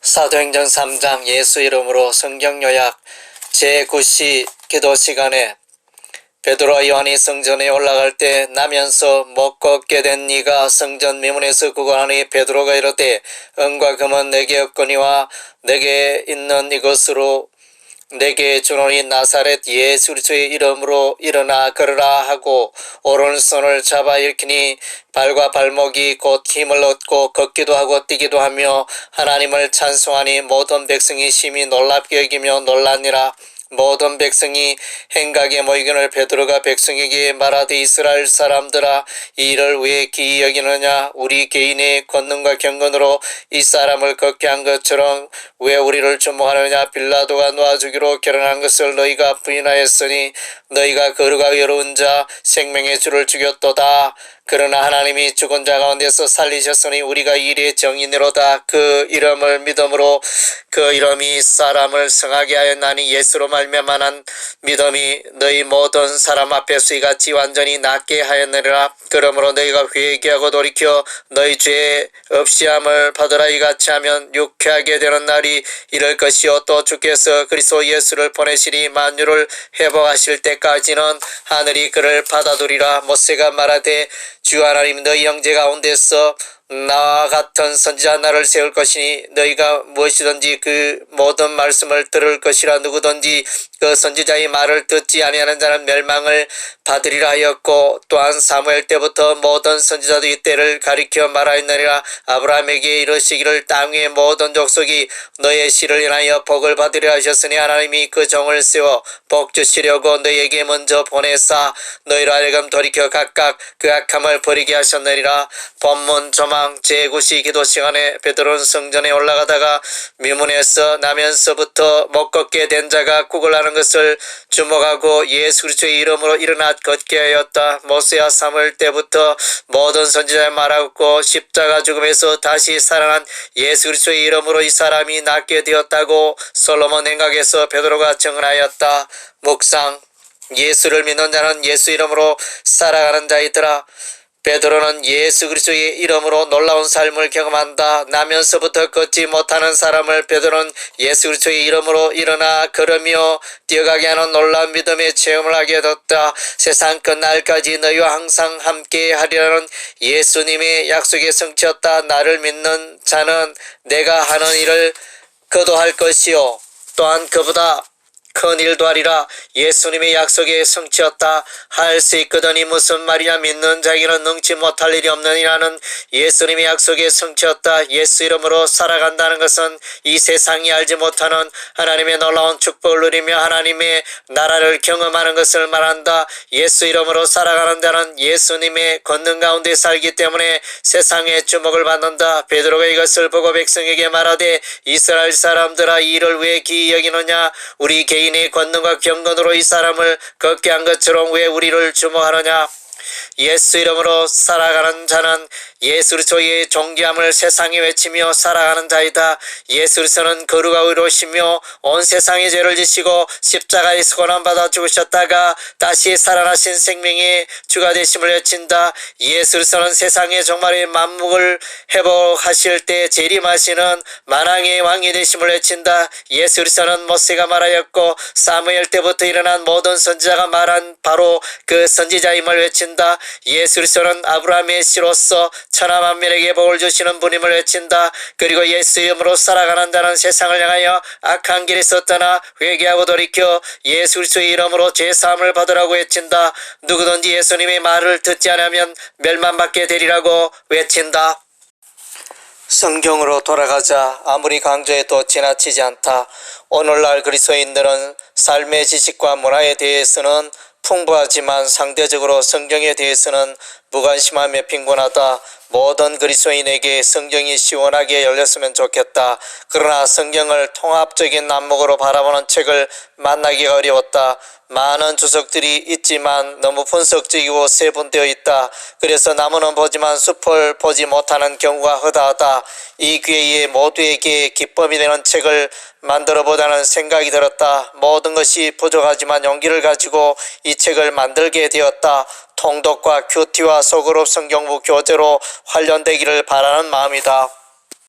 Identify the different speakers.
Speaker 1: 사도행전 3장 예수 이름으로 성경 요약 제9시 기도 시간에 베드로와 요한이 성전에 올라갈 때 나면서 못 걷게 된 네가 성전 미문에서 구걸하니 베드로가 이르되 은과 금은 내게 없거니와 내게 있는 이것으로 내게 주노니 나사렛 예수 그리스도의 이름으로 일어나 걸으라 하고 오른손을 잡아 일으키니 발과 발목이 곧 힘을 얻고 걷기도 하고 뛰기도 하며 하나님을 찬송하니 모든 백성이 심히 놀랍게 여기며 놀라니라 모든 백성이 행각에 모이기를 베드로가 백성에게 말하되 이스라엘 사람들아 이 일을 왜 기이 여기느냐? 우리 개인의 권능과 경건으로 이 사람을 걷게 한 것처럼 왜 우리를 주목하느냐? 빌라도가 놓아주기로 결혼한 것을 너희가 부인하였으니 너희가 거룩하고 여로운 자 생명의 주를 죽였도다. 그러나 하나님이 죽은 자 가운데서 살리셨으니 우리가 이리의 정인으로다. 그 이름을 믿음으로 그 이름이 사람을 성하게 하였나니 예수로 말미암아난 믿음이 너희 모든 사람 앞에서 이같이 완전히 낫게 하였느니라. 그러므로 너희가 회개하고 돌이켜 너희 죄 없이함을 받으라. 이같이 하면 유쾌하게 되는 날이 이럴 것이요. 또 주께서 그리스도 예수를 보내시니 만유를 회복하실 때 까지는 하늘이 그를 받아두리라. 모세가 말하되 주 하나님 너희 형제 가운데서 나와 같은 선지자 나를 세울 것이니 너희가 무엇이든지 그 모든 말씀을 들을 것이라 누구든지 그 선지자의 말을 듣지 아니하는 자는 멸망을 받으리라 하였고 또한 사무엘 때부터 모든 선지자들이 때를 가리켜 말하였느니라 아브라함에게 이르시기를 땅 위의 모든 족속이 너의 씨를 인하여 복을 받으리라 하셨으니 하나님이 그 종을 세워 복 주시려고 너희에게 먼저 보내사 너희로 하여금 돌이켜 각각 그 악함을 버리게 하셨느니라. 본문 조망 제9시 기도 시간에 베드로는 성전에 올라가다가 미문에서 나면서부터 못 걷게 된 자가 구걸하는 것을 주목하고 예수 그리스도의 이름으로 일어나 걷게 하였다. 모세와 사무엘 때부터 모든 선지자의 말하고 십자가 죽음에서 다시 살아난 예수 그리스도의 이름으로 이 사람이 낫게 되었다고 솔로몬 행각에서 베드로가 증언하였다. 묵상 예수를 믿는 자는 예수 이름으로 살아가는 자이더라. 베드로는 예수 그리스도의 이름으로 놀라운 삶을 경험한다. 나면서부터 걷지 못하는 사람을 베드로는 예수 그리스도의 이름으로 일어나 걸으며 뛰어가게 하는 놀라운 믿음의 체험을 하게 됐다. 세상 끝날까지 너희와 항상 함께 하리라는 예수님의 약속의 성취였다. 나를 믿는 자는 내가 하는 일을 그도 할 것이요. 또한 그보다 큰 일도 하리라 예수님의 약속에 성취였다 할 수 있거든이 무슨 말이냐? 믿는 자에게는 능치 못할 일이 없느니라는 예수님의 약속에 성취였다. 예수 이름으로 살아간다는 것은 이 세상이 알지 못하는 하나님의 놀라운 축복을 누리며 하나님의 나라를 경험하는 것을 말한다. 예수 이름으로 살아가는 자는 예수님의 권능 가운데 살기 때문에 세상의 주목을 받는다. 베드로가 이것을 보고 백성에게 말하되 이스라엘 사람들아 이 일을 왜 기이 여기느냐? 우리 개인 의 권능과 경건으로 이 사람을 걷게 한 것처럼 왜 우리를 주목하느냐? 예수 이름으로 살아가는 자는 예수 그리스도의 존귀함을 세상에 외치며 살아가는 자이다. 예수 그리스도는 거룩하고 의로우시며 온 세상의 죄를 지시고 십자가에서 고난 받아 죽으셨다가 다시 살아나신 생명의 주가 되심을 외친다. 예수 그리스도는 세상의 종말의 만묵을 회복하실 때 재림하시는 만왕의 왕이 되심을 외친다. 예수 그리스도는 모세가 말하였고 사무엘 때부터 일어난 모든 선지자가 말한 바로 그 선지자임을 외친다. 예수 그리스도는 아브라함의 씨로서 천하 만민에게 복을 주시는 분임을 외친다. 그리고 예수 이름으로 살아가는 자는 세상을 향하여 악한 길에서 떠나 회개하고 돌이켜 예수 그리스도의 이름으로 죄사함을 받으라고 외친다. 누구든지 예수님의 말을 듣지 않으면 멸망받게 되리라고 외친다. 성경으로 돌아가자 아무리 강조해도 지나치지 않다. 오늘날 그리스도인들은 삶의 지식과 문화에 대해서는 풍부하지만 상대적으로 성경에 대해서는 무관심하며 빈곤하다. 모든 그리스도인에게 성경이 시원하게 열렸으면 좋겠다. 그러나 성경을 통합적인 난목으로 바라보는 책을 만나기가 어려웠다. 많은 주석들이 있지만 너무 분석적이고 세분되어 있다. 그래서 나무는 보지만 숲을 보지 못하는 경우가 허다하다. 이 기회에 모두에게 기쁨이 되는 책을 만들어 보자는 생각이 들었다. 모든 것이 부족하지만 용기를 가지고 이 책을 만들게 되었다. 통독과 큐티와 소그룹 성경부 교재로 활용되기를 바라는 마음이다.